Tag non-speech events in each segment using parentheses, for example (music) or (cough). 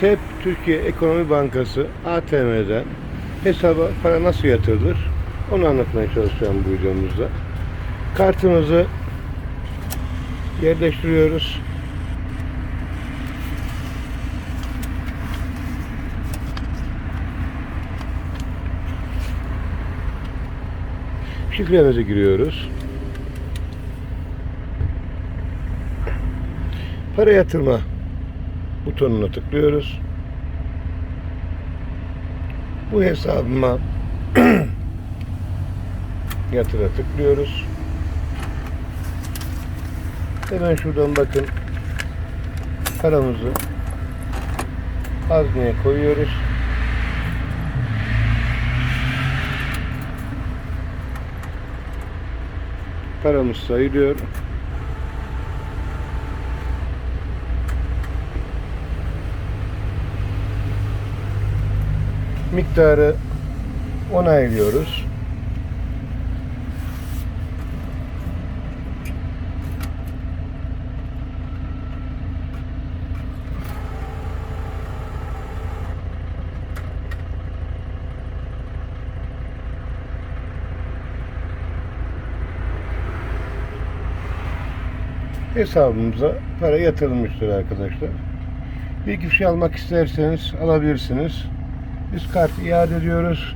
TEP Türkiye Ekonomi Bankası ATM'den hesaba para nasıl yatırılır onu anlatmaya çalışacağım bu videomuzda. Kartımızı yerleştiriyoruz. Şifremizi giriyoruz. Para yatırma butonuna tıklıyoruz. Bu hesabıma (clears throat) yatıra tıklıyoruz. Hemen şuradan bakın paramızı hazneye koyuyoruz. Paramız sayılıyor. Miktarı onaylıyoruz. hesabımıza para yatırılmıştır arkadaşlar. Bir iki şey almak isterseniz alabilirsiniz. Biz kartı iade ediyoruz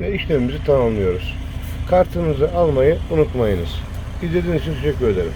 ve işlemimizi tamamlıyoruz. Kartınızı almayı unutmayınız. İzlediğiniz için teşekkür ederim.